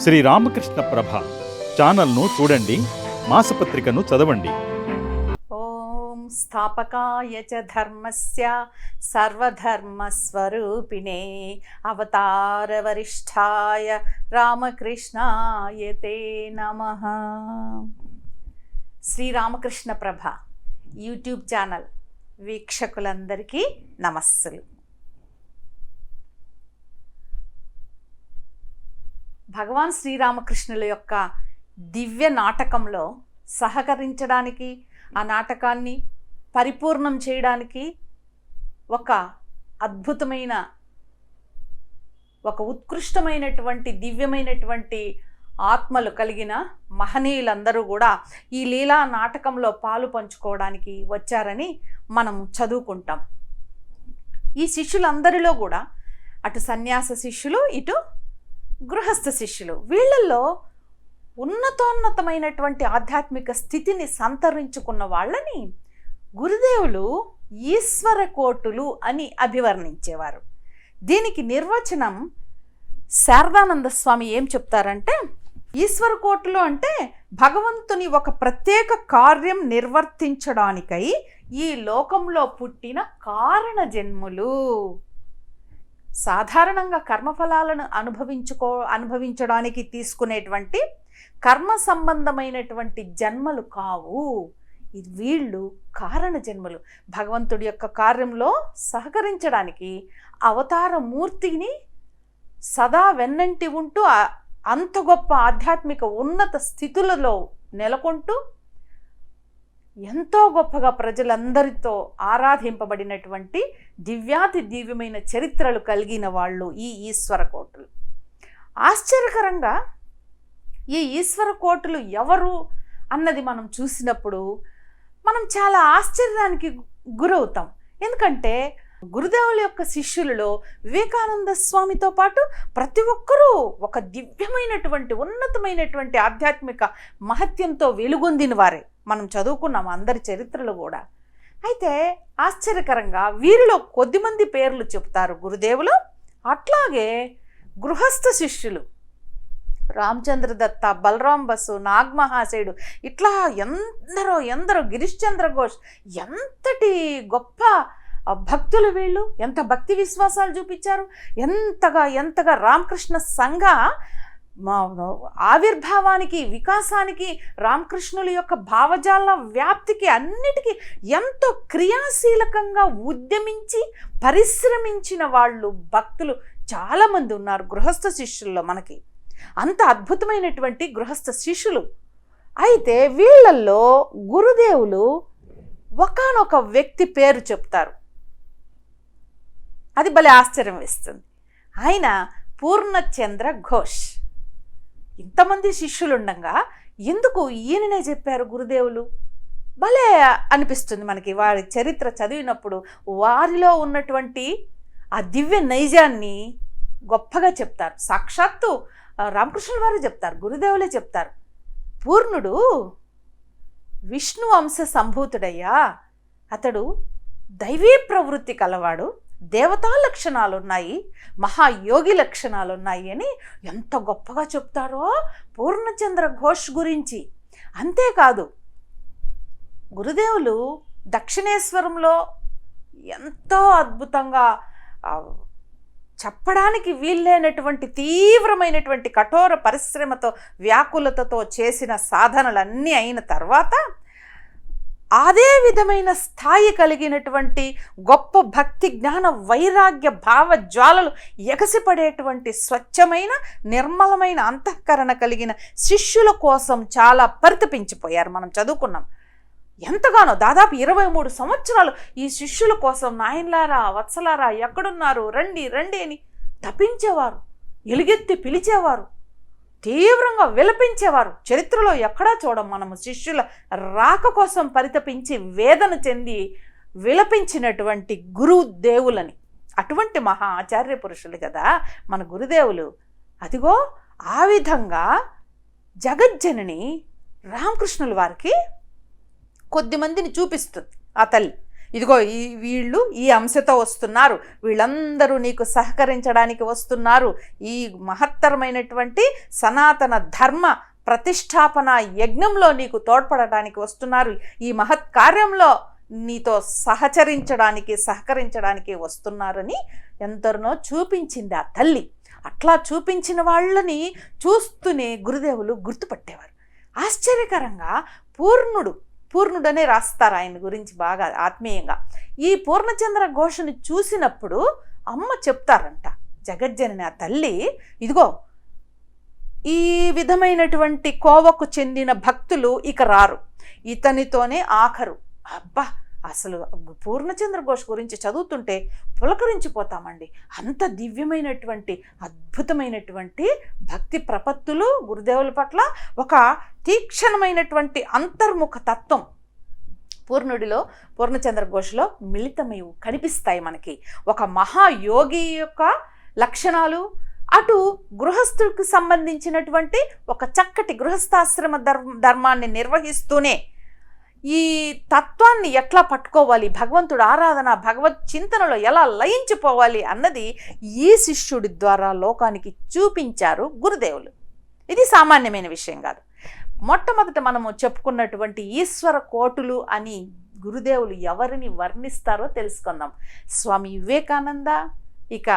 శ్రీ రామకృష్ణ ప్రభ ఛానల్ను చూడండి మాసపత్రికను చదవండి. ఓం స్థాపకాయ చ ధర్మస్య సర్వధర్మస్వరూపిణే అవతారవరిష్ఠాయ రామకృష్ణాయ తే నమ. శ్రీరామకృష్ణ ప్రభ యూట్యూబ్ ఛానల్ వీక్షకులందరికీ నమస్సులు. భగవాన్ శ్రీరామకృష్ణుల యొక్క దివ్య నాటకంలో సహకరించడానికి ఆ నాటకాన్ని పరిపూర్ణం చేయడానికి ఒక అద్భుతమైన ఒక ఉత్కృష్టమైనటువంటి దివ్యమైనటువంటి ఆత్మలు కలిగిన మహనీయులందరూ కూడా ఈ లీలా నాటకంలో పాలు పంచుకోవడానికి వచ్చారని మనం చదువుకుంటాం. ఈ శిష్యులందరిలో కూడా అటు సన్యాస శిష్యులు ఇటు గృహస్థ శిష్యులు వీళ్ళల్లో ఉన్నతోన్నతమైనటువంటి ఆధ్యాత్మిక స్థితిని సంతరించుకున్న వాళ్ళని గురుదేవులు ఈశ్వర కోటులు అని అభివర్ణించేవారు. దీనికి నిర్వచనం శారదానంద స్వామి ఏం చెప్తారంటే ఈశ్వర కోటులు అంటే భగవంతుని ఒక ప్రత్యేక కార్యం నిర్వర్తించడానికై ఈ లోకంలో పుట్టిన కారణ జన్ములు. సాధారణంగా కర్మఫలాలను అనుభవించుకో అనుభవించడానికి తీసుకునేటువంటి కర్మ సంబంధమైనటువంటి జన్మలు కావు. వీళ్ళు కారణ జన్మలు. భగవంతుడి యొక్క కార్యంలో సహకరించడానికి అవతార మూర్తిని సదా వెన్నంటి ఉంటూ అంత గొప్ప ఆధ్యాత్మిక ఉన్నత స్థితులలో నెలకొంటూ ఎంతో గొప్పగా ప్రజలందరితో ఆరాధింపబడినటువంటి దివ్యాతి దివ్యమైన చరిత్రలు కలిగిన వాళ్ళు ఈ ఈశ్వర కోటలు ఆశ్చర్యకరంగా ఈ ఈశ్వర కోటలు ఎవరు అన్నది మనం చూసినప్పుడు మనం చాలా ఆశ్చర్యానికి గురవుతాం. ఎందుకంటే గురుదేవుల యొక్క శిష్యులలో వివేకానంద స్వామితో పాటు ప్రతి ఒక్కరూ ఒక దివ్యమైనటువంటి ఉన్నతమైనటువంటి ఆధ్యాత్మిక మహత్యంతో వెలుగొందిన వారే. మనం చదువుకున్నాం అందరి చరిత్రలు కూడా. అయితే ఆశ్చర్యకరంగా వీరిలో కొద్దిమంది పేర్లు చెప్తారు గురుదేవులు. అట్లాగే గృహస్థ శిష్యులు. రామచంద్ర దత్త బలరాం బసు నాగ్మహాశయుడు ఇట్లా ఎందరో ఎందరో గిరిశ్చంద్ర ఘోష్ ఎంతటి గొప్ప భక్తులు వీళ్ళు ఎంత భక్తి విశ్వాసాలు చూపించారు? ఎంతగా ఎంతగా రామకృష్ణ సంఘ మా ఆవిర్భావానికి వికాసానికి రామకృష్ణుల యొక్క భావజాల వ్యాప్తికి అన్నిటికీ ఎంతో క్రియాశీలకంగా ఉద్యమించి పరిశ్రమించిన వాళ్ళు భక్తులు చాలామంది ఉన్నారు గృహస్థ శిష్యుల్లో మనకి. అంత అద్భుతమైనటువంటి గృహస్థ శిష్యులు. అయితే వీళ్ళల్లో గురుదేవులు ఒకానొక వ్యక్తి పేరు చెప్తారు. అది భలే ఆశ్చర్యం వేస్తుంది. ఆయన పూర్ణచంద్ర ఘోష్. ఇంతమంది శిష్యులు ఉండగా ఎందుకు ఈయననే చెప్పారు గురుదేవులు? భలే అనిపిస్తుంది మనకి వారి చరిత్ర చదివినప్పుడు వారిలో ఉన్నటువంటి ఆ దివ్య నైజాన్ని గొప్పగా చెప్తారు. సాక్షాత్తు రామకృష్ణుల వారు చెప్తారు గురుదేవులే చెప్తారు. పూర్ణుడు విష్ణు అంశ సంభూతుడయ్యా. అతడు దైవీ ప్రవృత్తి కలవాడు. దేవతా లక్షణాలు ఉన్నాయి మహాయోగి లక్షణాలు ఉన్నాయి అని ఎంత గొప్పగా చెప్తారో పూర్ణచంద్ర ఘోష్ గురించి. అంతేకాదు గురుదేవులు దక్షిణేశ్వరంలో ఎంతో అద్భుతంగా చెప్పడానికి వీల్లేనటువంటి తీవ్రమైనటువంటి కఠోర పరిశ్రమతో వ్యాకులతతో చేసిన సాధనలన్నీ అయిన తర్వాత అదే విధమైన స్థాయి కలిగినటువంటి గొప్ప భక్తి జ్ఞాన వైరాగ్య భావ జ్వాలలు ఎగసిపడేటువంటి స్వచ్ఛమైన నిర్మలమైన అంతఃకరణ కలిగిన శిష్యుల కోసం చాలా పరితపించిపోయారు. మనం చదువుకున్నాం. ఎంతగానో దాదాపు ఇరవై మూడు సంవత్సరాలు ఈ శిష్యుల కోసం నాయన్లారా వత్సలారా ఎక్కడున్నారు? రండి రండి అని తపించేవారు ఎలుగెత్తి పిలిచేవారు. తీవ్రంగా విలపించేవారు. చరిత్రలో ఎక్కడా చూడం మనము శిష్యుల రాక కోసం పరితపించి వేదన చెంది విలపించినటువంటి గురుదేవులని. అటువంటి మహా ఆచార్య పురుషులు కదా మన గురుదేవులు. అదిగో ఆ విధంగా జగజ్జనని రామకృష్ణుల వారికి కొద్ది మందిని చూపిస్తుంది ఆ తల్లి. ఇదిగో ఈ వీళ్ళు ఈ అంశతో వస్తున్నారు. వీళ్ళందరూ నీకు సహకరించడానికి వస్తున్నారు. ఈ మహత్తరమైనటువంటి సనాతన ధర్మ ప్రతిష్టాపన యజ్ఞంలో నీకు తోడ్పడటానికి వస్తున్నారు. ఈ మహత్ కార్యంలో నీతో సహచరించడానికి సహకరించడానికి వస్తున్నారని ఎందరినో చూపించింది ఆ తల్లి. అట్లా చూపించిన వాళ్ళని చూస్తూనే గురుదేవులు గుర్తుపట్టేవారు. ఆశ్చర్యకరంగా పూర్ణుడు పూర్ణుడనే రాస్తారు ఆయన గురించి బాగా ఆత్మీయంగా. ఈ పూర్ణచంద్ర ఘోషను చూసినప్పుడు అమ్మ చెప్తారంట జగజ్జనని ఆ తల్లి ఇదిగో ఈ విధమైనటువంటి కోవకు చెందిన భక్తులు ఇక రారు. ఇతనితోనే ఆఖరు. అబ్బా! అసలు పూర్ణచంద్ర ఘోష్ గురించి చదువుతుంటే పులకరించిపోతామండి. అంత దివ్యమైనటువంటి అద్భుతమైనటువంటి భక్తి ప్రపత్తులు గురుదేవుల పట్ల ఒక తీక్షణమైనటువంటి అంతర్ముఖ తత్వం పూర్ణుడిలో పూర్ణచంద్ర ఘోష్లో మిళితమై కనిపిస్తాయి మనకి. ఒక మహాయోగి యొక్క లక్షణాలు అటు గృహస్థుడికి సంబంధించినటువంటి ఒక చక్కటి గృహస్థాశ్రమ ధర్మ ధర్మాన్ని నిర్వహిస్తూనే ఈ తత్వాన్ని ఎట్లా పట్టుకోవాలి? భగవంతుడు ఆరాధన భగవత్ చింతనలో ఎలా లయించిపోవాలి అన్నది ఈ శిష్యుడి ద్వారా లోకానికి చూపించారు గురుదేవులు. ఇది సామాన్యమైన విషయం కాదు. మొట్టమొదట మనము చెప్పుకున్నటువంటి ఈశ్వర కోటులు అని గురుదేవులు ఎవరిని వర్ణిస్తారో తెలుసుకుందాం. స్వామి వివేకానంద ఇక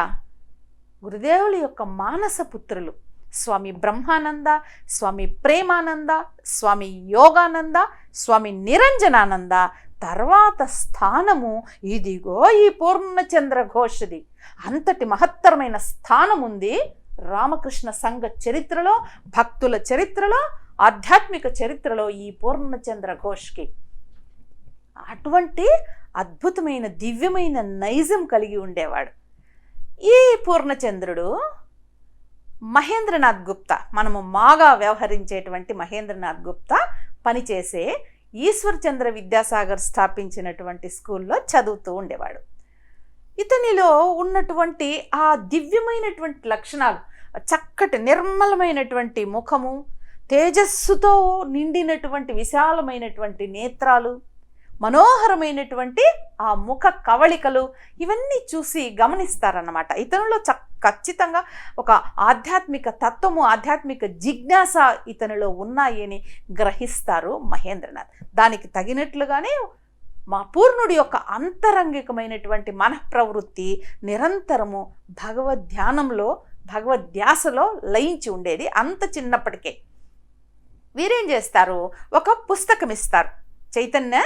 గురుదేవుల యొక్క మానస పుత్రులు. స్వామి బ్రహ్మానంద స్వామి ప్రేమానంద స్వామి యోగానంద స్వామి నిరంజనానంద. తర్వాత స్థానము ఇదిగో ఈ పూర్ణచంద్ర ఘోషది. అంతటి మహత్తరమైన స్థానం ఉంది రామకృష్ణ సంఘ చరిత్రలో భక్తుల చరిత్రలో ఆధ్యాత్మిక చరిత్రలో ఈ పూర్ణచంద్ర ఘోష్కి. అటువంటి అద్భుతమైన దివ్యమైన నైజం కలిగి ఉండేవాడు. ఈ పూర్ణచంద్రుడు మహేంద్రనాథ్ గుప్తా మనము మాగా వ్యవహరించేటువంటి మహేంద్రనాథ్ గుప్తా పనిచేసే ఈశ్వర్ చంద్ర విద్యాసాగర్ స్థాపించినటువంటి స్కూల్లో చదువుతూ ఉండేవాడు. ఇతనిలో ఉన్నటువంటి ఆ దివ్యమైనటువంటి లక్షణాలు చక్కటి నిర్మలమైనటువంటి ముఖము తేజస్సుతో నిండినటువంటి విశాలమైనటువంటి నేత్రాలు మనోహరమైనటువంటి ఆ ముఖ కవళికలు ఇవన్నీ చూసి గమనిస్తారన్నమాట. ఇతనిలో చ ఖచ్చితంగా ఒక ఆధ్యాత్మిక తత్వము ఆధ్యాత్మిక జిజ్ఞాస ఇతనిలో ఉన్నాయని గ్రహిస్తారు మహేంద్రనాథ్. దానికి తగినట్లుగానే మా పూర్ణుడి యొక్క అంతరంగికమైనటువంటి మనఃప్రవృత్తి నిరంతరము భగవద్ ధ్యానంలో భగవద్ధ్యాసలో లయించి ఉండేది అంత చిన్నప్పటికే. వీరేం చేస్తారు? ఒక పుస్తకం ఇస్తారు చైతన్య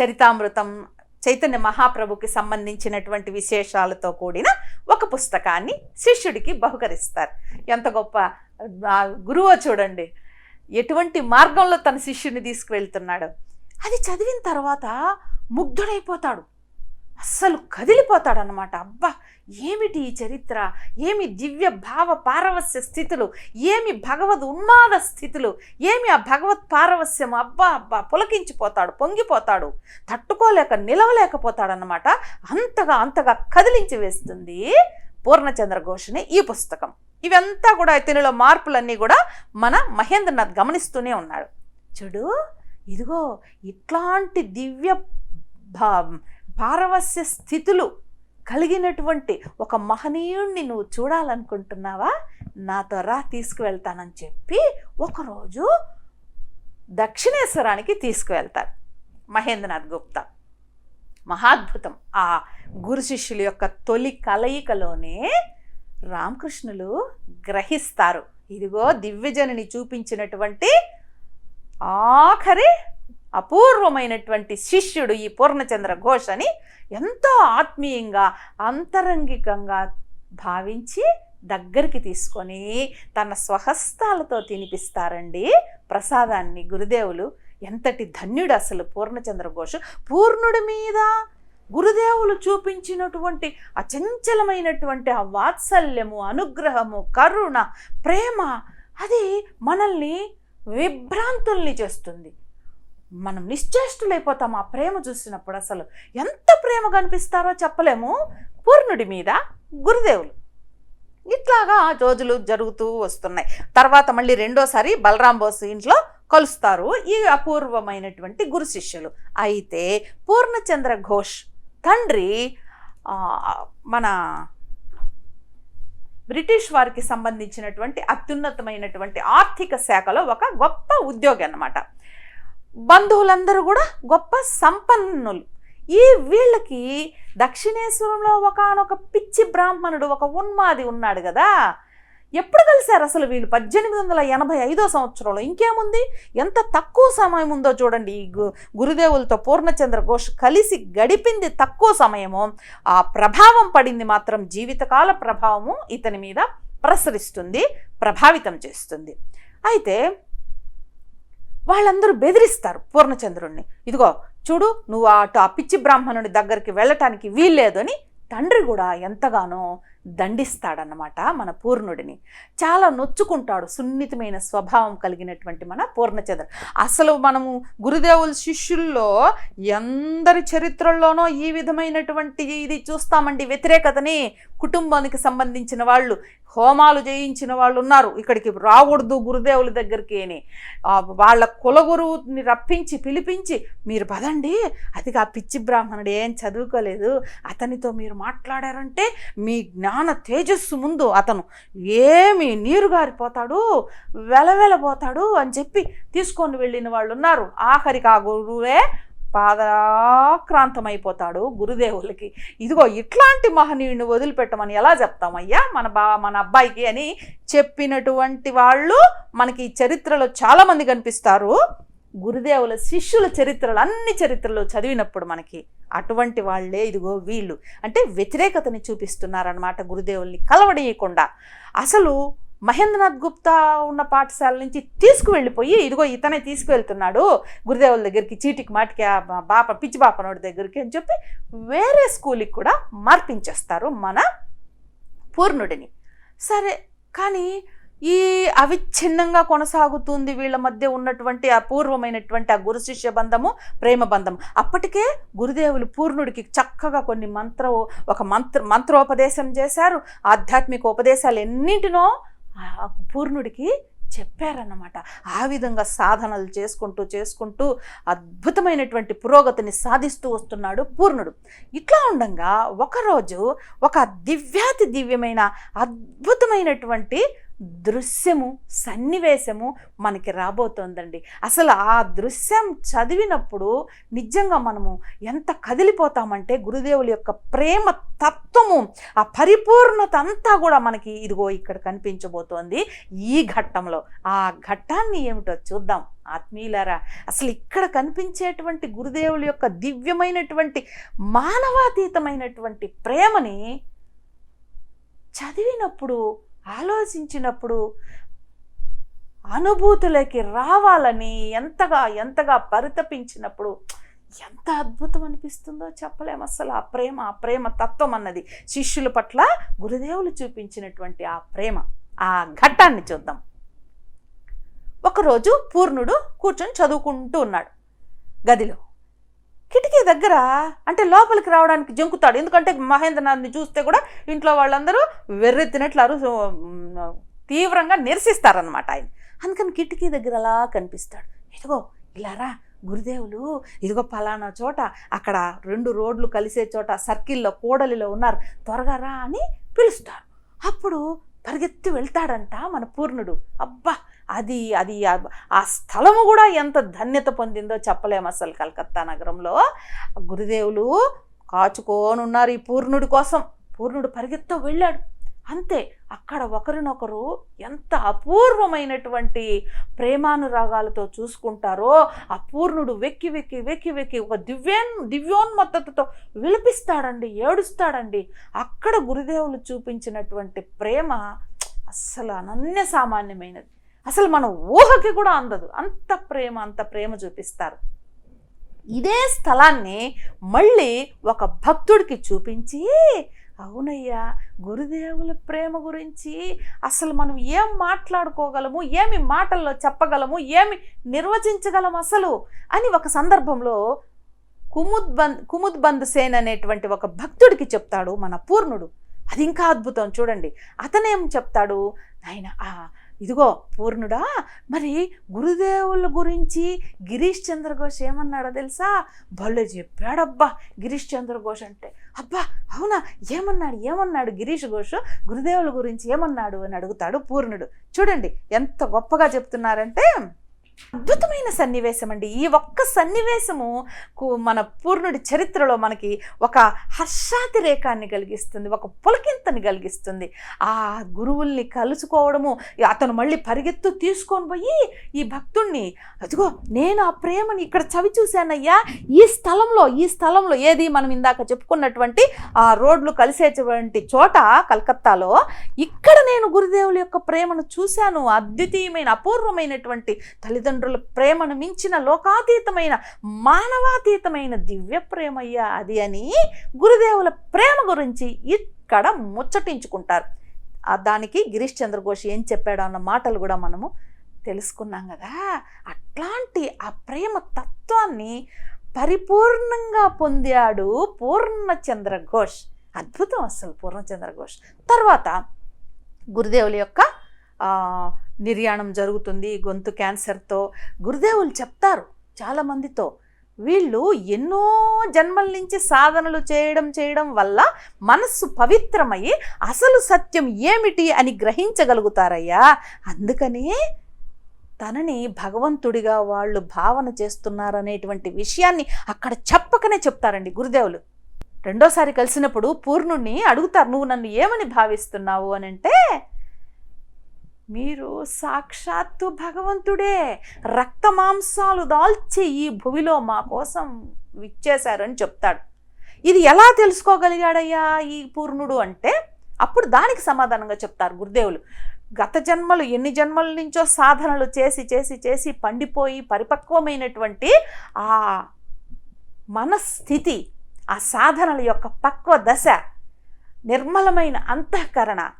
చరితామృతం చైతన్య మహాప్రభుకి సంబంధించినటువంటి విశేషాలతో కూడిన ఒక పుస్తకాన్ని శిష్యుడికి బహుకరిస్తారు. ఎంత గొప్ప గురువో చూడండి. ఎటువంటి మార్గంలో తన శిష్యుని తీసుకువెళ్తున్నాడు? అది చదివిన తర్వాత ముగ్ధుడైపోతాడు. అస్సలు కదిలిపోతాడనమాట అబ్బా! ఏమిటి ఈ చరిత్ర? ఏమి దివ్య భావ పారవస్య స్థితులు? ఏమి భగవద్ ఉన్మాద స్థితులు? ఏమి ఆ భగవత్ పారవస్యం అబ్బా అబ్బా! పులకించిపోతాడు పొంగిపోతాడు తట్టుకోలేక నిలవలేకపోతాడనమాట అంతగా అంతగా కదిలించి వేస్తుంది పూర్ణచంద్ర ఘోషని ఈ పుస్తకం. ఇవంతా కూడా ఇతనిలో మార్పులన్నీ కూడా మన మహేంద్రనాథ్ గమనిస్తూనే ఉన్నాడు. చూడు ఇదిగో ఇట్లాంటి దివ్య భావం పారవస్య స్థితులు కలిగినటువంటి ఒక మహనీయుణ్ణి నువ్వు చూడాలనుకుంటున్నావా? నాతో రా తీసుకువెళ్తానని చెప్పి ఒకరోజు దక్షిణేశ్వరానికి తీసుకువెళ్తారు మహేంద్రనాథ్ గుప్తా. మహాద్భుతం. ఆ గురు శిష్యుల యొక్క తొలి కలయికలోనే రామకృష్ణులు గ్రహిస్తారు. ఇదిగో దివ్యజనుని చూపించినటువంటి ఆఖరి అపూర్వమైనటువంటి శిష్యుడు ఈ పూర్ణచంద్ర ఘోష్ అని ఎంతో ఆత్మీయంగా అంతరంగికంగా భావించి దగ్గరికి తీసుకొని తన స్వహస్తాలతో తినిపిస్తారండి ప్రసాదాన్ని. గురుదేవులు ఎంతటి ధన్యుడు అసలు పూర్ణచంద్ర ఘోష్. పూర్ణుడి మీద గురుదేవులు చూపించినటువంటి అచంచలమైనటువంటి ఆ వాత్సల్యము అనుగ్రహము కరుణ ప్రేమ అది మనల్ని విభ్రాంతుల్ని చేస్తుంది. మనం నిశ్చేష్టులైపోతాం. ఆ ప్రేమ చూసినప్పుడు అసలు ఎంత ప్రేమ కనిపిస్తారో చెప్పలేము. పూర్ణుడి మీద గురుదేవులు ఇట్లాగా రోజులు జరుగుతూ వస్తున్నాయి. తర్వాత మళ్ళీ రెండోసారి బలరాం బోసు ఇంట్లో కలుస్తారు. ఈ అపూర్వమైనటువంటి గురు శిష్యులు. అయితే పూర్ణచంద్ర ఘోష్ తండ్రి మన బ్రిటిష్ వారికి సంబంధించినటువంటి అత్యున్నతమైనటువంటి ఆర్థిక శాఖలో ఒక గొప్ప ఉద్యోగి అన్నమాట. బంధువులందరూ కూడా గొప్ప సంపన్నులు. ఈ వీళ్ళకి దక్షిణేశ్వరంలో ఒకనొక పిచ్చి బ్రాహ్మణుడు ఒక ఉన్మాది ఉన్నాడు కదా. ఎప్పుడు కలిశారు అసలు వీళ్ళు? పద్దెనిమిది వందల ఎనభై ఐదో సంవత్సరంలో. ఇంకేముంది? ఎంత తక్కువ సమయం ఉందో చూడండి. ఈ గు గురుదేవులతో పూర్ణచంద్ర ఘోష్ కలిసి గడిపింది తక్కువ సమయము. ఆ ప్రభావం పడింది మాత్రం జీవితకాల ప్రభావము ఇతని మీద ప్రసరిస్తుంది ప్రభావితం చేస్తుంది. అయితే వాళ్ళందరూ బెదిరిస్తారు పూర్ణచంద్రుణ్ణి. ఇదిగో చూడు నువ్వు అటు ఆ పిచ్చి బ్రాహ్మణుడి దగ్గరికి వెళ్ళటానికి వీల్లేదు అని తండ్రి కూడా ఎంతగానో దండిస్తాడన్నమాట మన పూర్ణుడిని. చాలా నొచ్చుకుంటాడు సున్నితమైన స్వభావం కలిగినటువంటి మన పూర్ణచంద్ర అసలు మనము గురుదేవుల శిష్యుల్లో ఎందరి చరిత్రల్లోనో ఈ విధమైనటువంటి ఇది చూస్తామండి వ్యతిరేకతని. కుటుంబానికి సంబంధించిన వాళ్ళు హోమాలు చేయించిన వాళ్ళు ఉన్నారు. ఇక్కడికి రాకూడదు గురుదేవుల దగ్గరికి అని. ఆ వాళ్ళ కులగురువుని రప్పించి పిలిపించి మీరు పదండి. అది ఆ పిచ్చి బ్రాహ్మణుడు ఏం చదువుకోలేదు. అతనితో మీరు మాట్లాడారంటే మీ జ్ఞాన తేజస్సు ముందు అతను ఏమి నీరు గారిపోతాడు వెలవెలబోతాడు అని చెప్పి తీసుకొని వెళ్ళిన వాళ్ళు ఉన్నారు. ఆఖరికి ఆ గురువే పాదాక్రాంతమైపోతాడు గురుదేవులకి. ఇదిగో ఇట్లాంటి మహనీయుడిని వదిలిపెట్టమని ఎలా చెప్తామయ్యా? మన బా మన అబ్బాయికి అని చెప్పినటువంటి వాళ్ళు మనకి ఈ చరిత్రలో చాలామంది కనిపిస్తారు. గురుదేవుల శిష్యుల చరిత్రలు అన్ని చరిత్రలు చదివినప్పుడు మనకి అటువంటి వాళ్ళే ఇదిగో వీళ్ళు. అంటే వ్యతిరేకతని చూపిస్తున్నారనమాట గురుదేవుల్ని కలవడీయకుండా. అసలు మహేంద్రనాథ్ గుప్తా ఉన్న పాఠశాల నుంచి తీసుకువెళ్ళిపోయి ఇదిగో ఇతనే తీసుకువెళ్తున్నాడు గురుదేవుల దగ్గరికి చీటికి మాటికి ఆ బాప పిచ్చి బాపనోడి దగ్గరికి అని చెప్పి వేరే స్కూల్కి కూడా మార్పించేస్తారు మన పూర్ణుడిని. సరే కానీ ఈ అవిచ్ఛిన్నంగా కొనసాగుతుంది వీళ్ళ మధ్య ఉన్నటువంటి అపూర్వమైనటువంటి ఆ గురు శిష్య బంధము ప్రేమ బంధం అప్పటికే గురుదేవులు పూర్ణుడికి చక్కగా కొన్ని మంత్ర ఒక మంత్ర మంత్రోపదేశం చేశారు. ఆధ్యాత్మిక ఉపదేశాలు ఎన్నింటినో పూర్ణుడికి చెప్పారన్నమాట. ఆ విధంగా సాధనలు చేసుకుంటూ చేసుకుంటూ అద్భుతమైనటువంటి పురోగతిని సాధిస్తూ వస్తున్నాడు పూర్ణుడు. ఇట్లా ఉండగా ఒకరోజు ఒక దివ్యాతి దివ్యమైన అద్భుతమైనటువంటి దృశ్యము సన్నివేశము మనకి రాబోతోందండి. అసలు ఆ దృశ్యం చదివినప్పుడు నిజంగా మనము ఎంత కదిలిపోతామంటే గురుదేవుల యొక్క ప్రేమ తత్వము ఆ పరిపూర్ణత అంతా కూడా మనకి ఇదిగో ఇక్కడ కనిపించబోతోంది ఈ ఘట్టంలో. ఆ ఘట్టాన్ని ఏమిటో చూద్దాం. ఆత్మీయులారా అసలు ఇక్కడ కనిపించేటువంటి గురుదేవుల యొక్క దివ్యమైనటువంటి మానవాతీతమైనటువంటి ప్రేమని చదివినప్పుడు ఆలోచించినప్పుడు అనుభూతులకి రావాలని ఎంతగా ఎంతగా పరితపించినప్పుడు ఎంత అద్భుతం అనిపిస్తుందో చెప్పలేము అసలు. ఆ ప్రేమ ఆ ప్రేమ తత్వం అన్నది శిష్యుల పట్ల గురుదేవులు చూపించినటువంటి ఆ ప్రేమ. ఆ ఘట్టాన్ని చూద్దాం. ఒకరోజు పూర్ణుడు కూర్చొని చదువుకుంటూ ఉన్నాడు గదిలో. కిటికీ దగ్గర అంటే లోపలికి రావడానికి జంకుతాడు. ఎందుకంటే మహేంద్రనాథ్ని చూస్తే కూడా ఇంట్లో వాళ్ళందరూ వెర్రెత్తినట్లు అరు తీవ్రంగా నిరసిస్తారనమాట ఆయన. అందుకని కిటికీ దగ్గర అలా కనిపిస్తాడు. ఇదిగో ఇలా రా గురుదేవులు ఇదిగో పలానా చోట అక్కడ రెండు రోడ్లు కలిసే చోట సర్కిల్లో కూడలిలో ఉన్నారు త్వరగా రా అని పిలుస్తారు. అప్పుడు పరిగెత్తి వెళ్తాడంట మన పూర్ణుడు. అబ్బా అది అది ఆ- స్థలము కూడా ఎంత ధన్యత పొందిందో చెప్పలేము అసలు కలకత్తా నగరంలో. గురుదేవులు కాచుకోనున్నారు ఈ పూర్ణుడి కోసం. పూర్ణుడు పరిగెత్తో వెళ్ళాడు. అంతే అక్కడ ఒకరినొకరు ఎంత అపూర్వమైనటువంటి ప్రేమానురాగాలతో చూసుకుంటారో ఆ పూర్ణుడు వెక్కి వెక్కి వెక్కి వెక్కి ఒక దివ్యాన్ దివ్యోన్మత్తతతో విలపిస్తాడండి ఏడుస్తాడండి. అక్కడ గురుదేవులు చూపించినటువంటి ప్రేమ అస్సలు అనన్య సామాన్యమైనది. అసలు మన ఊహకి కూడా అందదు. అంత ప్రేమ అంత ప్రేమ చూపిస్తారు. ఇదే స్థలాన్ని మళ్ళీ ఒక భక్తుడికి చూపించి అవునయ్యా గురుదేవుల ప్రేమ గురించి అసలు మనం ఏం మాట్లాడుకోగలము ఏమి మాటల్లో చెప్పగలము ఏమి నిర్వచించగలము అసలు అని ఒక సందర్భంలో కుముద్ బంద్ కుముద్ బంద్ సేన్ అనేటువంటి ఒక భక్తుడికి చెప్తాడు మన పూర్ణుడు. అది ఇంకా అద్భుతం చూడండి. అతనేం చెప్తాడు? ఆయన ఆ ఇదిగో పూర్ణుడా మరి గురుదేవుల గురించి గిరీష్ చంద్రఘోష్ ఏమన్నాడో తెలుసా? భలే చెప్పాడబ్బా గిరీష్ చంద్రఘోష్ అంటే. అబ్బా అవునా? ఏమన్నాడు? ఏమన్నాడు గిరీష్ ఘోష్? గురుదేవుల గురించి ఏమన్నాడు అని అడుగుతాడు పూర్ణుడు. చూడండి ఎంత గొప్పగా చెప్తున్నారంటే అద్భుతమైన సన్నివేశం అండి ఈ ఒక్క సన్నివేశము మన పూర్ణుడి చరిత్రలో మనకి ఒక హర్షాతిరేకాన్ని కలిగిస్తుంది ఒక పులకింతని కలిగిస్తుంది. ఆ గురువుల్ని కలుసుకోవడము అతను మళ్ళీ పరిగెత్తు తీసుకొని పోయి ఈ భక్తుణ్ణి అదిగో నేను ఆ ప్రేమని ఇక్కడ చవి చూశానయ్యా ఈ స్థలంలో ఈ స్థలంలో ఏది మనం ఇందాక చెప్పుకున్నటువంటి ఆ రోడ్లు కలిసేటువంటి చోట కలకత్తాలో ఇక్కడ నేను గురుదేవుల యొక్క ప్రేమను చూశాను. అద్వితీయమైన అపూర్వమైనటువంటి తల్లిదండ్రులు ప్రేమను మించిన లోకాతీతమైన మానవాతీతమైన దివ్య ప్రేమయ్యా అది అని గురుదేవుల ప్రేమ గురించి ఇక్కడ ముచ్చటించుకుంటారు. దానికి గిరీష్ చంద్రఘోష్ ఏం చెప్పాడో అన్న మాటలు కూడా మనము తెలుసుకున్నాం కదా. అట్లాంటి ఆ ప్రేమ తత్వాన్ని పరిపూర్ణంగా పొందాడు పూర్ణచంద్ర ఘోష్ అద్భుతం అసలు పూర్ణచంద్ర ఘోష్ తర్వాత గురుదేవుల యొక్క నిర్యాణం జరుగుతుంది గొంతు క్యాన్సర్తో. గురుదేవులు చెప్తారు చాలామందితో వీళ్ళు ఎన్నో జన్మల నుంచి సాధనలు చేయడం చేయడం వల్ల మనస్సు పవిత్రమయ్యి అసలు సత్యం ఏమిటి అని గ్రహించగలుగుతారయ్యా. అందుకని తనని భగవంతుడిగా వాళ్ళు భావన చేస్తున్నారనేటువంటి విషయాన్ని అక్కడ చెప్పకనే చెప్తారండి గురుదేవులు. రెండోసారి కలిసినప్పుడు పూర్ణుణ్ణి అడుగుతారు నువ్వు నన్ను ఏమని భావిస్తున్నావు? అని అంటే మీరు సాక్షాత్తు భగవంతుడే. రక్త మాంసాలు దాల్చి ఈ భూమిలో మా కోసం విచ్చేశారని చెప్తాడు. ఇది ఎలా తెలుసుకోగలిగాడయ్యా ఈ పూర్ణుడు అంటే? అప్పుడు దానికి సమాధానంగా చెప్తారు గురుదేవులు. గత జన్మలు ఎన్ని జన్మల నుంచో సాధనలు చేసి చేసి చేసి పండిపోయి పరిపక్వమైనటువంటి ఆ మనస్థితి ఆ సాధనల యొక్క పక్వ దశ నిర్మలమైన అంతఃకరణ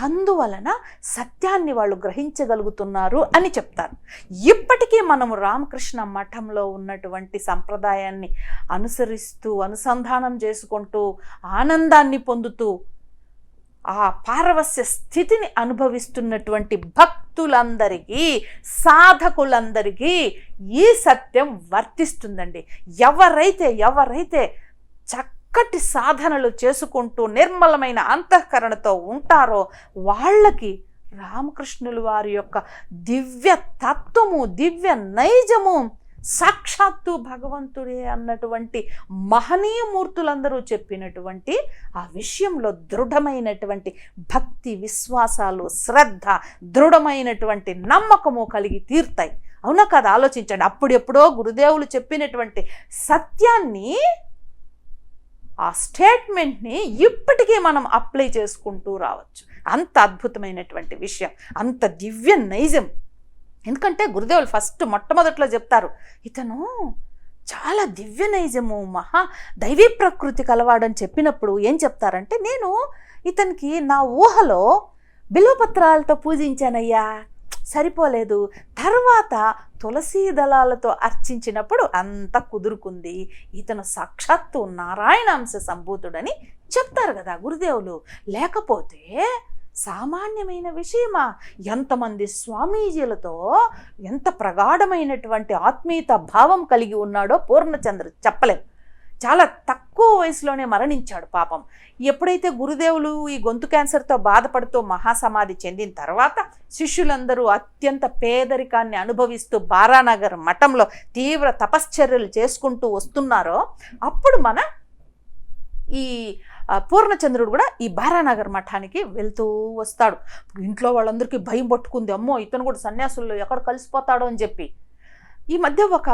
అందువలన సత్యాన్ని వాళ్ళు గ్రహించగలుగుతున్నారు అని చెప్తారు. ఇప్పటికీ మనము రామకృష్ణ మఠంలో ఉన్నటువంటి సంప్రదాయాన్ని అనుసరిస్తూ అనుసంధానం చేసుకుంటూ ఆనందాన్ని పొందుతూ ఆ పారవస్య స్థితిని అనుభవిస్తున్నటువంటి భక్తులందరికీ సాధకులందరికీ ఈ సత్యం వర్తిస్తుందండి. ఎవరైతే ఎవరైతే చక్క చక్కటి సాధనలు చేసుకుంటూ నిర్మలమైన అంతఃకరణతో ఉంటారో వాళ్ళకి రామకృష్ణులు వారి యొక్క దివ్య తత్వము దివ్య నైజము సాక్షాత్తు భగవంతుడే అన్నటువంటి మహనీయమూర్తులందరూ చెప్పినటువంటి ఆ విషయంలో దృఢమైనటువంటి భక్తి విశ్వాసాలు శ్రద్ధ దృఢమైనటువంటి నమ్మకము కలిగి తీరుతాయి. అవునా కదా? ఆలోచించండి. అప్పుడెప్పుడో గురుదేవులు చెప్పినటువంటి సత్యాన్ని ఆ స్టేట్మెంట్ని ఇప్పటికీ మనం అప్లై చేసుకుంటూ రావచ్చు. అంత అద్భుతమైనటువంటి విషయం అంత దివ్య నైజం. ఎందుకంటే గురుదేవులు ఫస్ట్ మొట్టమొదట్లో చెప్తారు ఇతను చాలా దివ్య నైజము మహా దైవీ ప్రకృతి కలవాడని చెప్పినప్పుడు ఏం చెప్తారంటే నేను ఇతనికి నా ఊహలో బిల్వపత్రాలతో పూజించానయ్యా. సరిపోలేదు. తర్వాత తులసీ దళాలతో అర్చించినప్పుడు అంత కుదురుకుంది. ఇతను సాక్షాత్తు నారాయణాంశ సంభూతుడని చెప్తారు కదా గురుదేవులు. లేకపోతే సామాన్యమైన విషయమా? ఎంతమంది స్వామీజీలతో ఎంత ప్రగాఢమైనటువంటి ఆత్మీయత భావం కలిగి ఉన్నాడో పూర్ణచంద్ర చెప్పలేము చాలా తక్కువ వయసులోనే మరణించాడు పాపం. ఎప్పుడైతే గురుదేవులు ఈ గొంతు క్యాన్సర్తో బాధపడుతూ మహాసమాధి చెందిన తర్వాత శిష్యులందరూ అత్యంత పేదరికాన్ని అనుభవిస్తూ బారానగర్ మఠంలో తీవ్ర తపశ్చర్యలు చేసుకుంటూ వస్తున్నారో అప్పుడు మన ఈ పూర్ణచంద్రుడు కూడా ఈ బారానగర్ మఠానికి వెళ్తూ వస్తాడు. ఇంట్లో వాళ్ళందరికీ భయం పట్టుకుంది. అమ్మో ఇతను కూడా సన్యాసుల్లో ఎక్కడ కలిసిపోతాడో అని చెప్పి. ఈ మధ్య ఒక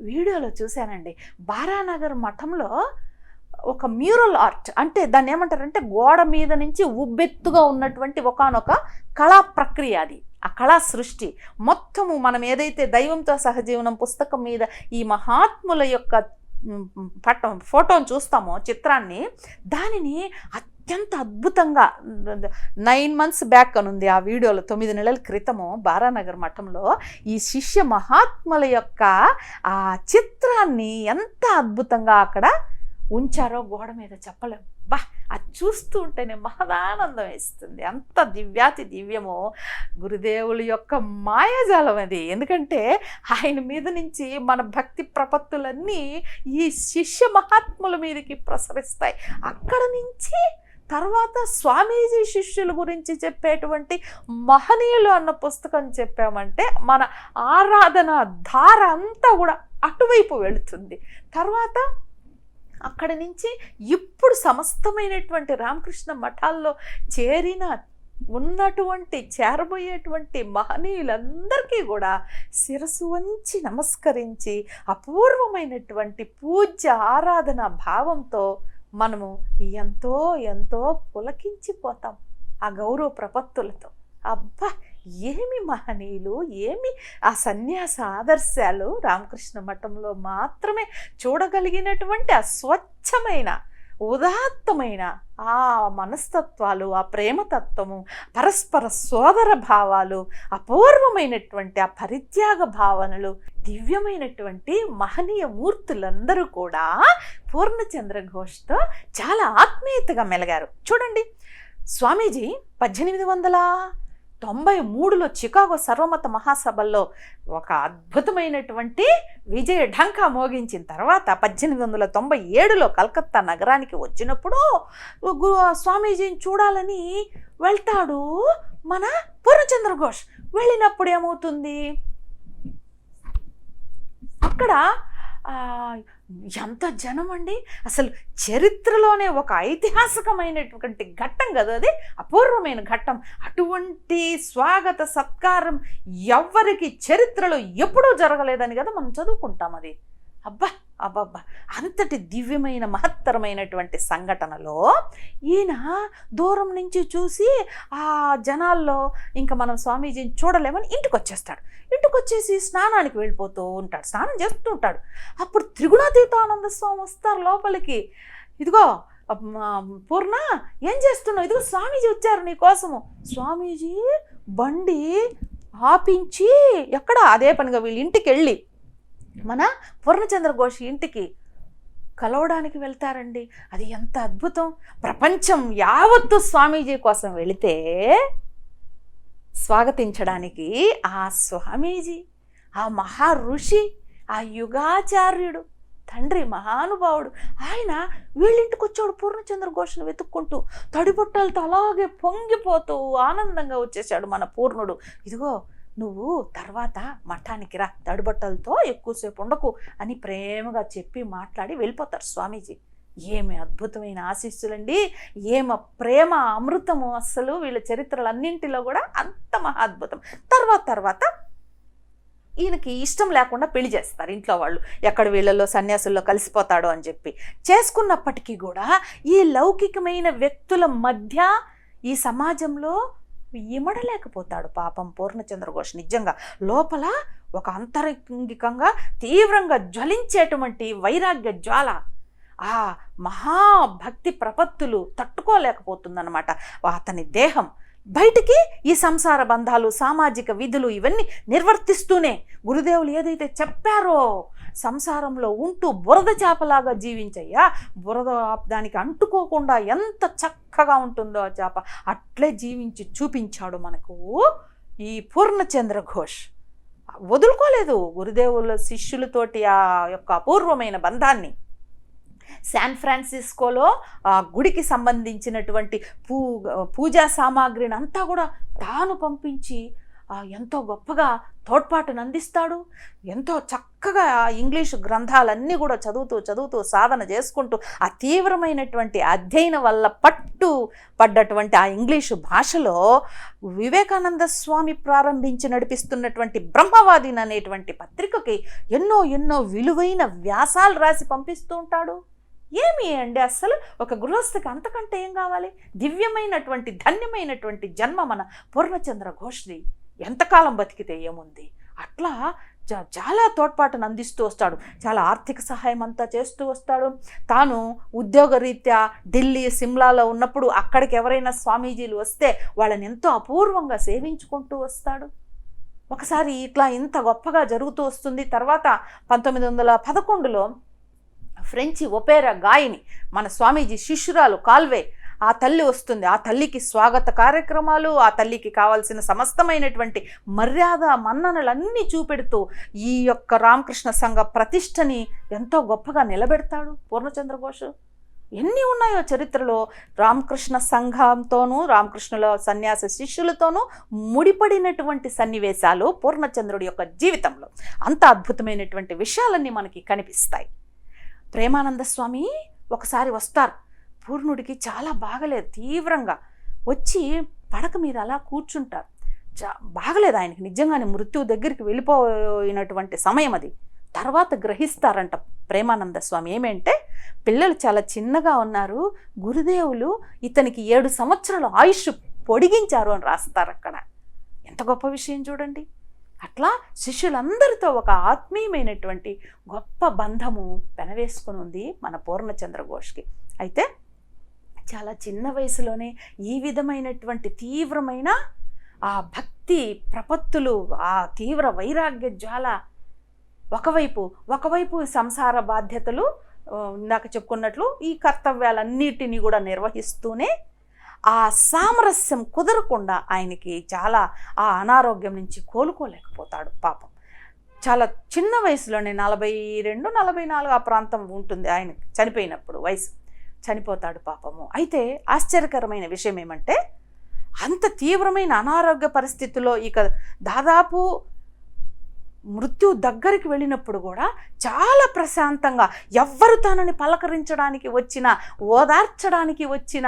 వీడియోలో చూశానండి. బారానగర్ మఠంలో ఒక మ్యూరల్ ఆర్ట్ అంటే దాన్ని ఏమంటారంటే గోడ మీద నుంచి ఉబ్బెత్తుగా ఉన్నటువంటి ఒకానొక కళా ప్రక్రియ అది. ఆ కళా సృష్టి. మొత్తము మనం ఏదైతే దైవంతో సహజీవనం పుస్తకం మీద ఈ మహాత్ముల యొక్క పట్టం పట ఫోటోని చూస్తామో చిత్రాన్ని దానిని అత్యంత అద్భుతంగా నైన్ మంత్స్ బ్యాక్ అని ఉంది ఆ వీడియోలో తొమ్మిది నెలల క్రితము బారానగర్ మఠంలో ఈ శిష్య మహాత్ముల యొక్క ఆ చిత్రాన్ని ఎంత అద్భుతంగా అక్కడ ఉంచారో గోడ మీద చెప్పలేము బా అది చూస్తూ ఉంటేనే మహదానందం వేస్తుంది. అంత దివ్యాతి దివ్యమో గురుదేవుల యొక్క మాయాజాలం అది. ఎందుకంటే ఆయన మీద నుంచి మన భక్తి ప్రపత్తులన్నీ ఈ శిష్య మహాత్ముల మీదకి ప్రసరిస్తాయి. అక్కడ నుంచి తర్వాత స్వామీజీ శిష్యుల గురించి చెప్పేటువంటి మహనీయులు అన్న పుస్తకం చెప్పామంటే మన ఆరాధన ధార అంతా కూడా అటువైపు వెళుతుంది. తర్వాత అక్కడి నుంచి ఇప్పుడు సమస్తమైనటువంటి రామకృష్ణ మఠాల్లో చేరిన ఉన్నటువంటి చేరబోయేటువంటి మహనీయులందరికీ కూడా శిరసు వంచి నమస్కరించి అపూర్వమైనటువంటి పూజ్య ఆరాధన భావంతో మనము ఎంతో ఎంతో పులకించిపోతాం ఆ గౌరవ ప్రపత్తులతో. అబ్బా! ఏమి మహనీయులు ఏమి ఆ సన్యాస ఆదర్శాలు రామకృష్ణ మఠంలో మాత్రమే చూడగలిగినటువంటి ఆ స్వచ్ఛమైన ఉదాత్తమైన ఆ మనస్తత్వాలు ఆ ప్రేమతత్వము పరస్పర సోదర భావాలు అపూర్వమైనటువంటి ఆ పరిత్యాగ భావనలు దివ్యమైనటువంటి మహనీయ మూర్తులందరూ కూడా పూర్ణచంద్ర ఘోష్తో చాలా ఆత్మీయతగా మెలగారు. చూడండి స్వామీజీ పద్దెనిమిది వందల తొంభై మూడులో చికాగో సర్వమత మహాసభల్లో ఒక అద్భుతమైనటువంటి విజయ ఢంకా మోగించిన తర్వాత పద్దెనిమిది వందల తొంభై ఏడులో కలకత్తా నగరానికి వచ్చినప్పుడు స్వామీజీని చూడాలని వెళ్తాడు మన పూర్ణచంద్ర ఘోష్. వెళ్ళినప్పుడు ఏమవుతుంది? అక్కడ ఎంత జనం అండి అసలు చరిత్రలోనే ఒక ఐతిహాసికమైనటువంటి ఘట్టం కదా అది? అపూర్వమైన ఘట్టం. అటువంటి స్వాగత సత్కారం ఎవ్వరికి చరిత్రలో ఎప్పుడూ జరగలేదని కదా మనం చదువుకుంటాం అది. అబ్బా! అబ్బబ్బా అంతటి దివ్యమైన మహత్తరమైనటువంటి సంఘటనలో ఈయన దూరం నుంచి చూసి ఆ జనాల్లో ఇంకా మనం స్వామీజీని చూడలేమని ఇంటికి వచ్చేస్తాడు ఇంటికి వచ్చేసి స్నానానికి వెళ్ళిపోతూ ఉంటాడు స్నానం చేస్తూ ఉంటాడు. అప్పుడు త్రిగుణాతీతానంద స్వామి వస్తారు లోపలికి. ఇదిగో పూర్ణ ఏం చేస్తున్నావు? ఇదిగో స్వామీజీ వచ్చారు నీ కోసము. స్వామీజీ బండి ఆపించి ఎక్కడ అదే పనిగా వీళ్ళు ఇంటికి వెళ్ళి మన పూర్ణచంద్ర ఘోష్ ఇంటికి కలవడానికి వెళ్తారండి. అది ఎంత అద్భుతం. ప్రపంచం యావత్తు స్వామీజీ కోసం వెళితే స్వాగతించడానికి ఆ స్వామీజీ ఆ మహా ఋషి ఆ యుగాచార్యుడు తండ్రి మహానుభావుడు ఆయన వీళ్ళింటికి వచ్చాడు పూర్ణచంద్ర ఘోషను వెతుక్కుంటూ తడిబుట్టలతో అలాగే పొంగిపోతూ ఆనందంగా వచ్చేసాడు మన పూర్ణుడు. ఇదిగో నువ్వు తర్వాత మఠానికి రా తడిబట్టలతో ఎక్కువసేపు ఉండకు అని ప్రేమగా చెప్పి మాట్లాడి వెళ్ళిపోతారు స్వామీజీ. ఏమి అద్భుతమైన ఆశీస్సులండి ఏమ ప్రేమ అమృతము అస్సలు వీళ్ళ చరిత్రలన్నింటిలో కూడా అంత మహా అద్భుతం తర్వాత తర్వాత ఈయనకి ఇష్టం లేకుండా పెళ్ళి చేస్తారు ఇంట్లో వాళ్ళు. ఎక్కడ వీళ్ళలో సన్యాసుల్లో కలిసిపోతాడు అని చెప్పి. చేసుకున్నప్పటికీ కూడా ఈ లౌకికమైన వ్యక్తుల మధ్య ఈ సమాజంలో ఇమడలేకపోతాడు పాపం పూర్ణచంద్ర ఘోష్. నిజంగా లోపల ఒక అంతరంగికంగా తీవ్రంగా జ్వలించేటువంటి వైరాగ్య జ్వాల ఆ మహాభక్తి ప్రపత్తులు తట్టుకోలేకపోతుందన్నమాట. అతని దేహం బయటికి ఈ సంసార బంధాలు సామాజిక విధులు ఇవన్నీ నిర్వర్తిస్తూనే గురుదేవులు ఏదైతే చెప్పారో సంసారంలో ఉంటూ బురద చేపలాగా జీవించయ్యా. బురద దానికి అంటుకోకుండా ఎంత చక్కగా ఉంటుందో ఆ చేప. అట్లే జీవించి చూపించాడు మనకు ఈ పూర్ణచంద్ర ఘోష్. వదులుకోలేదు గురుదేవుల శిష్యులతోటి ఆ యొక్క అపూర్వమైన బంధాన్ని. శాన్ ఫ్రాన్సిస్కోలో ఆ గుడికి సంబంధించినటువంటి పూ పూజా సామాగ్రిని అంతా కూడా తాను పంపించి ఎంతో గొప్పగా తోడ్పాటును అందిస్తాడు. ఎంతో చక్కగా ఆ ఇంగ్లీషు గ్రంథాలన్నీ కూడా చదువుతూ చదువుతూ సాధన చేసుకుంటూ ఆ తీవ్రమైనటువంటి అధ్యయనం వల్ల పట్టు పడ్డటువంటి ఆ ఇంగ్లీషు భాషలో వివేకానంద స్వామి ప్రారంభించి నడిపిస్తున్నటువంటి బ్రహ్మవాదిని అనేటువంటి పత్రికకి ఎన్నో ఎన్నో విలువైన వ్యాసాలు రాసి పంపిస్తూ ఉంటాడు. ఏమి అండి అసలు ఒక గృహస్థకి అంతకంటే ఏం కావాలి? దివ్యమైనటువంటి ధన్యమైనటువంటి జన్మ మన పూర్ణచంద్ర ఘోష్ది ఎంతకాలం బతికితే ఏముంది? అట్లా చాలా తోడ్పాటును అందిస్తూ వస్తాడు. చాలా ఆర్థిక సహాయం అంతా చేస్తూ వస్తాడు. తాను ఉద్యోగరీత్యా ఢిల్లీ సిమ్లాలో ఉన్నప్పుడు అక్కడికి ఎవరైనా స్వామీజీలు వస్తే వాళ్ళని ఎంతో అపూర్వంగా సేవించుకుంటూ వస్తాడు. ఒకసారి ఇట్లా ఇంత గొప్పగా జరుగుతూ వస్తుంది. తర్వాత పంతొమ్మిది వందల పదకొండులో ఫ్రెంచి ఒపేరా గాయని మన స్వామీజీ శిష్యురాలు కాల్వే ఆ తల్లి వస్తుంది. ఆ తల్లికి స్వాగత కార్యక్రమాలు ఆ తల్లికి కావాల్సిన సమస్తమైనటువంటి మర్యాద మన్ననలన్నీ చూపెడుతూ ఈ యొక్క రామకృష్ణ సంఘ ప్రతిష్టని ఎంతో గొప్పగా నిలబెడతాడు పూర్ణచంద్ర ఘోష్. ఎన్ని ఉన్నాయో చరిత్రలో రామకృష్ణ సంఘంతోనూ రామకృష్ణుల సన్యాస శిష్యులతోనూ ముడిపడినటువంటి సన్నివేశాలు పూర్ణచంద్రుడి యొక్క జీవితంలో. అంత అద్భుతమైనటువంటి విషయాలన్నీ మనకి కనిపిస్తాయి. ప్రేమానంద స్వామి ఒకసారి వస్తారు. పూర్ణుడికి చాలా బాగలేదు తీవ్రంగా. వచ్చి పడక మీద అలా కూర్చుంటారు. చా బాగలేదు ఆయనకి. నిజంగానే మృత్యువు దగ్గరికి వెళ్ళిపోయినటువంటి సమయం అది. తర్వాత గ్రహిస్తారంట ప్రేమానంద స్వామి. ఏమంటే పిల్లలు చాలా చిన్నగా ఉన్నారు. గురుదేవులు ఇతనికి ఏడు సంవత్సరాల ఆయుష్ పొడిగించారు అని రాస్తారు అక్కడ. ఎంత గొప్ప విషయం చూడండి. అట్లా శిష్యులందరితో ఒక ఆత్మీయమైనటువంటి గొప్ప బంధము పెనవేసుకుని ఉంది మన పూర్ణచంద్ర ఘోష్కి. అయితే చాలా చిన్న వయసులోనే ఈ విధమైనటువంటి తీవ్రమైన ఆ భక్తి ప్రపత్తులు ఆ తీవ్ర వైరాగ్య జ్వాల ఒకవైపు ఒకవైపు సంసార బాధ్యతలు ఇందాక చెప్పుకున్నట్లు ఈ కర్తవ్యాలన్నిటినీ కూడా నిర్వహిస్తూనే ఆ సామరస్యం కుదరకుండా ఆయనకి చాలా ఆ అనారోగ్యం నుంచి కోలుకోలేకపోతాడు పాపం. చాలా చిన్న వయసులోనే నలభై రెండు నలభై నాలుగు ఆ ప్రాంతం ఉంటుంది ఆయన చనిపోయినప్పుడు వయసు. చనిపోతాడు పాపము. అయితే ఆశ్చర్యకరమైన విషయం ఏమంటే అంత తీవ్రమైన అనారోగ్య పరిస్థితుల్లో ఇక దాదాపు మృత్యు దగ్గరికి వెళ్ళినప్పుడు కూడా చాలా ప్రశాంతంగా ఎవ్వరు తనని పలకరించడానికి వచ్చిన ఓదార్చడానికి వచ్చిన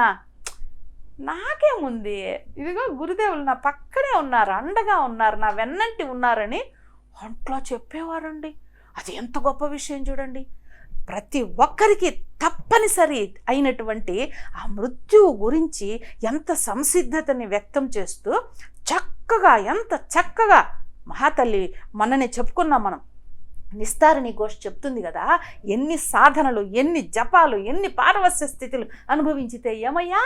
నాకేముంది ఇదిగో గురుదేవులు నా పక్కనే ఉన్నారు అండగా ఉన్నారు నా వెన్నంటి ఉన్నారని ఒంట్లో చెప్పేవారండి. అది ఎంత గొప్ప విషయం చూడండి. ప్రతి ఒక్కరికి తప్పనిసరి అయినటువంటి ఆ మృత్యువు గురించి ఎంత సంసిద్ధతని వ్యక్తం చేస్తూ చక్కగా ఎంత చక్కగా మహాతల్లి మనని చెప్పుకున్నాం మనం. నిస్తారణి ఘోష్ చెప్తుంది కదా ఎన్ని సాధనలు ఎన్ని జపాలు ఎన్ని పారవస్య స్థితులు అనుభవించితే ఏమయ్యా?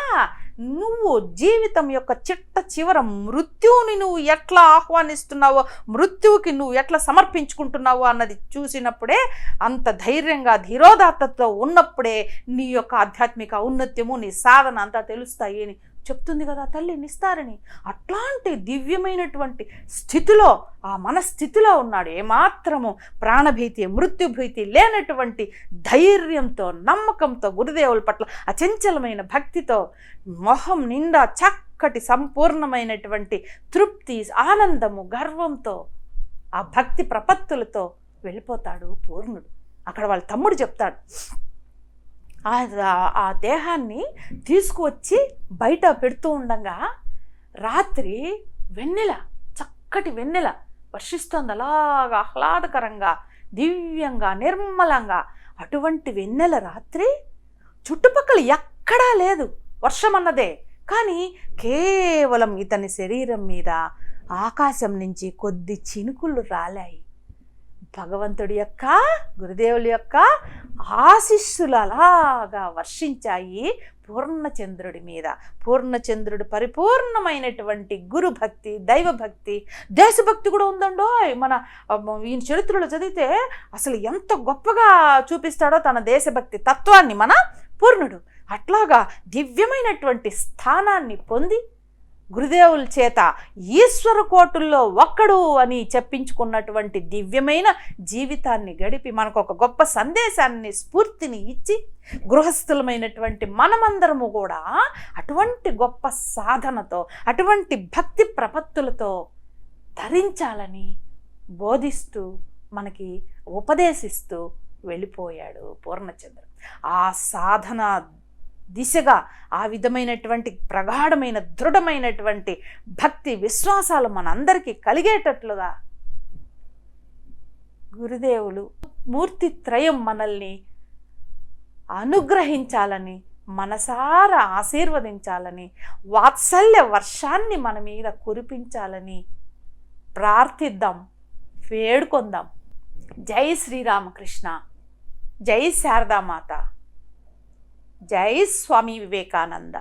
నువ్వు జీవితం యొక్క చిట్ట చివర మృత్యువుని నువ్వు ఎట్లా ఆహ్వానిస్తున్నావో మృత్యువుకి నువ్వు ఎట్లా సమర్పించుకుంటున్నావో అన్నది చూసినప్పుడే అంత ధైర్యంగా ధీరోదాత్తతో ఉన్నప్పుడే నీ యొక్క ఆధ్యాత్మిక ఔన్నత్యము నీ సాధన అంతా తెలుస్తాయి అని చెప్తుంది కదా తల్లి నిస్తారని అట్లాంటి దివ్యమైనటువంటి స్థితిలో ఆ మనస్థితిలో ఉన్నాడు. ఏమాత్రము ప్రాణభీతి మృత్యుభీతి లేనటువంటి ధైర్యంతో నమ్మకంతో గురుదేవుల పట్ల అచంచలమైన భక్తితో మొహం నిండా చక్కటి సంపూర్ణమైనటువంటి తృప్తి ఆనందము గర్వంతో ఆ భక్తి ప్రపత్తులతో వెళ్ళిపోతాడు పూర్ణుడు. అక్కడ వాళ్ళ తమ్ముడు చెప్తాడు. ఆ- ఆ దేహాన్ని తీసుకువచ్చి బయట పెడుతూ ఉండగా రాత్రి వెన్నెల చక్కటి వెన్నెల వర్షిస్తుంది. అలాగా ఆహ్లాదకరంగా దివ్యంగా నిర్మలంగా అటువంటి వెన్నెల రాత్రి చుట్టుపక్కల ఎక్కడా లేదు. వర్షం అన్నదే. కానీ కేవలం ఇతని శరీరం మీద ఆకాశం నుంచి కొద్ది చినుకులు రాలాయి. భగవంతుడి యొక్క గురుదేవుల యొక్క ఆశిస్సులు అలాగా వర్షించాయి పూర్ణచంద్రుడి మీద. పూర్ణచంద్రుడు పరిపూర్ణమైనటువంటి గురుభక్తి దైవభక్తి. దేశభక్తి కూడా ఉందండో మన ఈయన చరిత్రలో చదివితే అసలు ఎంత గొప్పగా చూపిస్తాడో తన దేశభక్తి తత్వాన్ని మన పూర్ణుడు. అట్లాగా దివ్యమైనటువంటి స్థానాన్ని పొంది గురుదేవుల చేత ఈశ్వర కోటుల్లో ఒక్కడు అని చెప్పించుకున్నటువంటి దివ్యమైన జీవితాన్ని గడిపి మనకు ఒక గొప్ప సందేశాన్ని స్ఫూర్తిని ఇచ్చి గృహస్థులమైనటువంటి మనమందరము కూడా అటువంటి గొప్ప సాధనతో అటువంటి భక్తి ప్రపత్తులతో ధరించాలని బోధిస్తూ మనకి ఉపదేశిస్తూ వెళ్ళిపోయాడు పూర్ణచంద్ర. ఆ సాధన దిశగా ఆ విధమైనటువంటి ప్రగాఢమైన దృఢమైనటువంటి భక్తి విశ్వాసాలు మనందరికీ కలిగేటట్లుగా గురుదేవులు మూర్తి త్రయం మనల్ని అనుగ్రహించాలని మనసారా ఆశీర్వదించాలని వాత్సల్య వర్షాన్ని మన మీద కురిపించాలని ప్రార్థిద్దాం వేడుకొందాం. జై శ్రీరామకృష్ణ. జై శారదామాత. జై స్వామి వివేకానంద.